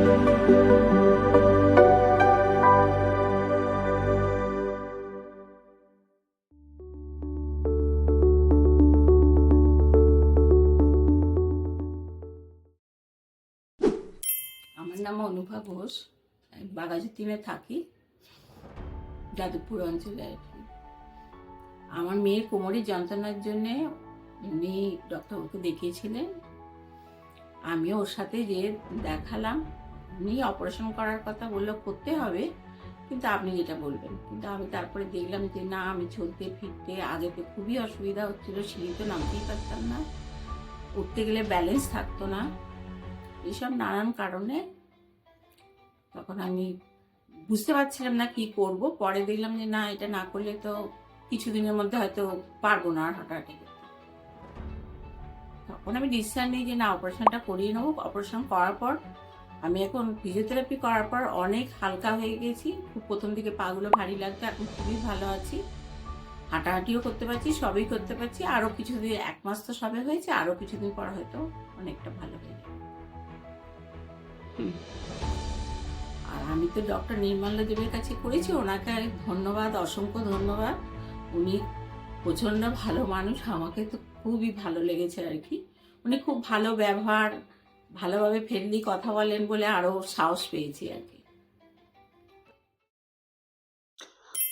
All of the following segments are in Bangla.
আমার নাম অনুভা ঘোষ আমি বাঘাযতীনে থাকি, যাদবপুর অঞ্চলে আর কি। আমার মেয়ের কোমরের যন্ত্রণার জন্যে উনি ডক্টরবাবুকে দেখিয়েছিলেন। আমিও ওর সাথে যে দেখালাম। উনি অপারেশন করার কথা বলল করতে হবে, কিন্তু আপনি যেটা বলবেন। কিন্তু আমি তারপরে দেখলাম যে, না, আমি চলতে ফিরতে আগে তো খুবই অসুবিধা হচ্ছিল সিঁড়িতে নামতেই পারতাম না। উঠতে গেলে ব্যালেন্স থাকতো না। এইসব নানান কারণে তখন আমি বুঝতে পারছিলাম না কি করব। পরে দেখলাম যে, না, এটা না করলে তো কিছুদিনের মধ্যে হয়তো পারব না আর হাঁটাহাঁটি করতে। তখন আমি ডিসিশন নিই যে, না অপারেশনটা করিয়ে নেব। অপারেশন করার পর আমি এখন ফিজিওথেরাপি করার পর অনেক হালকা হয়ে গেছি। খুব প্রথম দিকে পাগুলো ভারী লাগতো এখন খুবই ভালো আছি। হাঁটাহাঁটিও করতে পারছি, সবই করতে পারছি। আরও কিছুদিন, এক মাস তো সবে হয়েছে আরও কিছুদিন পর হয়তো অনেকটা ভালো হয়ে যাবে। আর আমি তো ডক্টর নির্মলা দেবের কাছে করেছি, ওনাকে ধন্যবাদ, অসংখ্য ধন্যবাদ। উনি প্রচণ্ড ভালো মানুষ, আমাকে তো খুবই ভালো লেগেছে আর কি। উনি খুব ভালো ব্যবহার ভালোভাবে ফ্রেন্ডলি কথা বলেন বলে আরও সাহস পেয়েছি আর কি।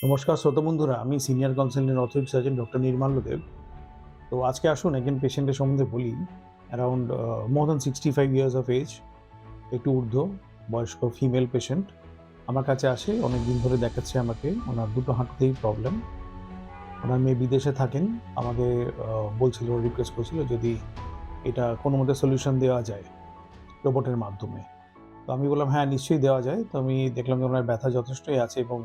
নমস্কার শ্রোতা বন্ধুরা আমি senior consultant authority surgeon doctor Nirmalya Deb. তো আজকে আসুন একজন পেশেন্টের সম্বন্ধে বলি। Around more than sixty five years of age একটু ঊর্ধ্ব বয়স্ক ফিমেল পেশেন্ট আমার কাছে আসে অনেক দিন ধরে দেখাচ্ছে আমাকে। ওনার দুটো হাঁটুতেই প্রবলেম ওনার মেয়ে বিদেশে থাকেন। আমাকে আহ, বলছিল রিকোয়েস্ট করছিল যদি এটা কোনো মতে সলিউশন দেওয়া যায়। রোবটের মাধ্যমে। তো আমি বললাম হ্যাঁ নিশ্চয়ই দেওয়া যায়। তো আমি দেখলাম যে ওনার ব্যথা যথেষ্টই আছে এবং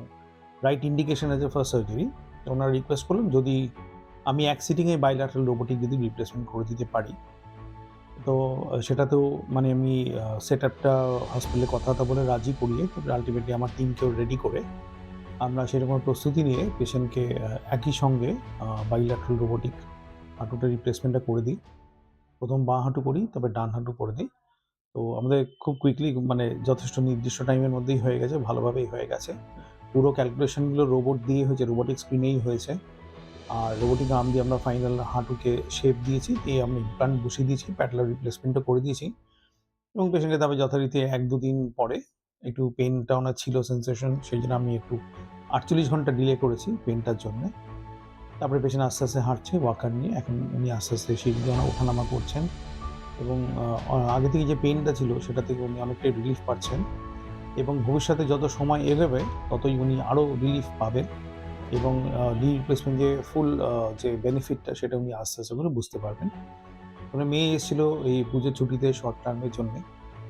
রাইট ইন্ডিকেশন আছে ফার্স্ট সার্জারি তো ওনারা রিকোয়েস্ট করলাম যদি আমি এক সিটিংয়ে বাইলাটারাল রোবোটিক যদি রিপ্লেসমেন্ট করে দিতে পারি। তো সেটাতেও মানে আমি সেট আপটা হসপিটালে কথাবার্তা বলে রাজি করিয়ে তবে আলটিমেটলি আমার টিমকেও রেডি করে আমরা সেরকম প্রস্তুতি নিয়ে পেশেন্টকে একই সঙ্গে বাইলাটারাল রোবোটিক হাঁটুটা রিপ্লেসমেন্টটা করে দিই। প্রথম বাঁ হাঁটু করি তবে ডান হাঁটু করে দিই। তো আমাদের খুব কুইকলি মানে যথেষ্ট নির্দিষ্ট টাইমের মধ্যেই হয়ে গেছে, ভালোভাবেই হয়ে গেছে। পুরো ক্যালকুলেশনগুলো রোবট দিয়ে হয়েছে রোবোটিক স্ক্রিনেই হয়েছে। আর রোবোটিক আর্ম দিয়ে আমরা ফাইনাল হাঁটুকে শেপ দিয়েছি, দিয়ে আমি ইমপ্লান্ট বসিয়ে দিয়েছি প্যাটেলার রিপ্লেসমেন্টও করে দিয়েছি। এবং পেশেন্টকে তবে যথারীতি এক দু দিন পরে একটু পেনটা ওনার ছিল সেন্সেশন সেই জন্য আমি একটু আটচল্লিশ ঘণ্টা ডিলে করেছি পেনটার জন্য। তারপরে পেশেন্ট আস্তে আস্তে হাঁটছে ওয়াকার নিয়ে। এখন উনি আস্তে আস্তে সিঁড়ি ওঠানামা করছেন। এবং আগে থেকে যে পেনটা ছিল সেটা থেকে উনি অনেকটাই রিলিফ পাচ্ছেন এবং ভবিষ্যতে যত সময় এগোবে ততই উনি আরও রিলিফ পাবেন এবং নি রিপ্লেসমেন্ট যে ফুল যে বেনিফিটটা সেটা উনি আস্তে আস্তে করে বুঝতে পারবেন। মানে মেয়ে এসেছিল এই পুজোর ছুটিতে শর্ট টার্মের জন্যে।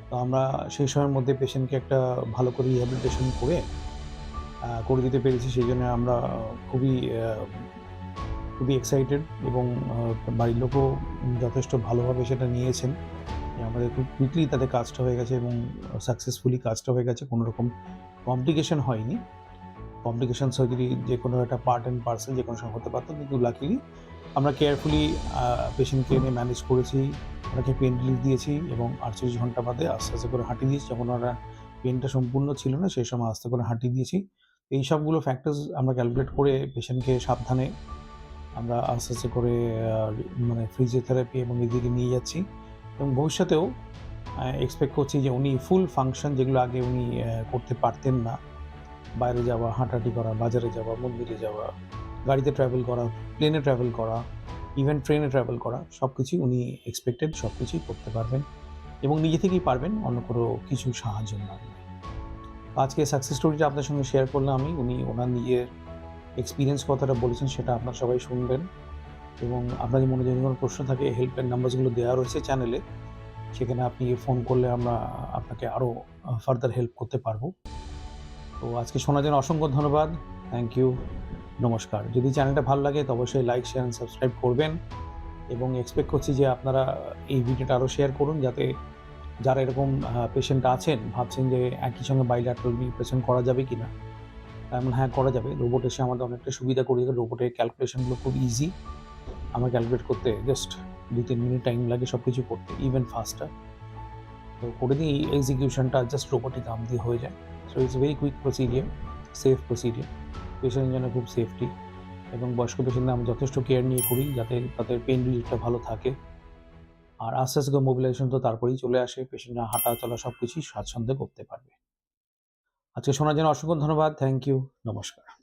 তো আমরা সেই সময়ের মধ্যে পেশেন্টকে একটা ভালো করে রিহ্যাবিলিটেশন করে করে দিতে পেরেছি। সেই জন্য আমরা খুবই খুবই এক্সাইটেড এবং বাড়ির লোকও যথেষ্ট ভালোভাবে সেটা নিয়েছেন। আমাদের খুব কুইকলি তাদের কাজটা হয়ে গেছে এবং সাকসেসফুলি কাজটা হয়ে গেছে, কোনো রকম কমপ্লিকেশন হয়নি। কমপ্লিকেশন সার্জারি যে কোনো একটা পার্ট অ্যান্ড পার্সেল যে কোনো সময় হতে পারতো, কিন্তু লাকিলি আমরা কেয়ারফুলি পেশেন্টকে এনে ম্যানেজ করেছি, ওনাকে পেন রিলিফ দিয়েছি এবং আটচল্লিশ ঘণ্টা বাদে আস্তে আস্তে করে হাঁটিয়ে দিয়েছি। যখন ওরা পেনটা সম্পূর্ণ ছিল না, সেই সময় আস্তে করে হাঁটিয়ে দিয়েছি। এই সবগুলো ফ্যাক্টরস আমরা ক্যালকুলেট করে পেশেন্টকে সাবধানে আমরা আস্তে আস্তে করে মানে ফিজিওথেরাপি এবং এদিকে নিয়ে যাচ্ছি। এবং ভবিষ্যতেও এক্সপেক্ট করছি যে উনি ফুল ফাংশন যেগুলো আগে উনি করতে পারতেন না। বাইরে যাওয়া, হাঁটাহাঁটি করা, বাজারে যাওয়া, মন্দিরে যাওয়া, গাড়িতে ট্রাভেল করা প্লেনে ট্রাভেল করা ইভেন ট্রেনে ট্রাভেল করা সব কিছুই উনি এক্সপেক্টেড সব কিছুই করতে পারবেন। এবং নিজে থেকেই পারবেন, অন্য কোনো কিছু সাহায্য না আজকে সাকসেস স্টোরিটা আপনার সঙ্গে শেয়ার করলাম আমি। উনি ওনার নিজের এক্সপিরিয়েন্স কথাটা বলেছেন, সেটা আপনারা সবাই শুনবেন। এবং আপনাদের মনে যদি কোনো প্রশ্ন থাকে হেল্পলাইন নাম্বারগুলো দেওয়া রয়েছে চ্যানেলে সেখানে আপনি ফোন করলে আমরা আপনাকে আরও ফার্দার হেল্প করতে পারব। তো আজকে শোনার জন্য অসংখ্য ধন্যবাদ। থ্যাংক ইউ নমস্কার। যদি চ্যানেলটা ভালো লাগে, তো অবশ্যই লাইক শেয়ার অ্যান্ড সাবস্ক্রাইব করবেন। এবং এক্সপেক্ট করছি যে আপনারা এই ভিডিওটা আরও শেয়ার করুন, যাতে যারা এরকম পেশেন্ট আছেন, ভাবছেন যে একই সঙ্গে বাইলাটারাল রিপ্রেশন করা যাবে কি না এমন হ্যাঁ করা যাবে। রোবট এসে আমাদের অনেকটা সুবিধা করে দেবে রোবটের ক্যালকুলেশনগুলো খুব ইজি আমার ক্যালকুলেট করতে জাস্ট দু তিন মিনিট টাইম লাগে সব কিছু করতে ইভেন ফাস্টার তো করে দিয়ে এক্সিকিউশনটা জাস্ট রোবটিক দাম দিয়ে হয়ে যায়। So it's very quick procedure safe procedure পেশেন্টের জন্য খুব সেফটি এবং বয়স্ক পেশেন্টদের আমরা যথেষ্ট কেয়ার নিয়ে করি, যাতে তাদের পেন রিলিফটা ভালো থাকে। আর আস্তে আস্তে মোবিলাইজেশন তো তারপরেই চলে আসে। পেশেন্টরা হাঁটা চলা সব কিছুই স্বাচ্ছন্দ্যে করতে পারবে। আজকে শোনার জন্য অসংখ্য ধন্যবাদ। থ্যাংক ইউ নমস্কার।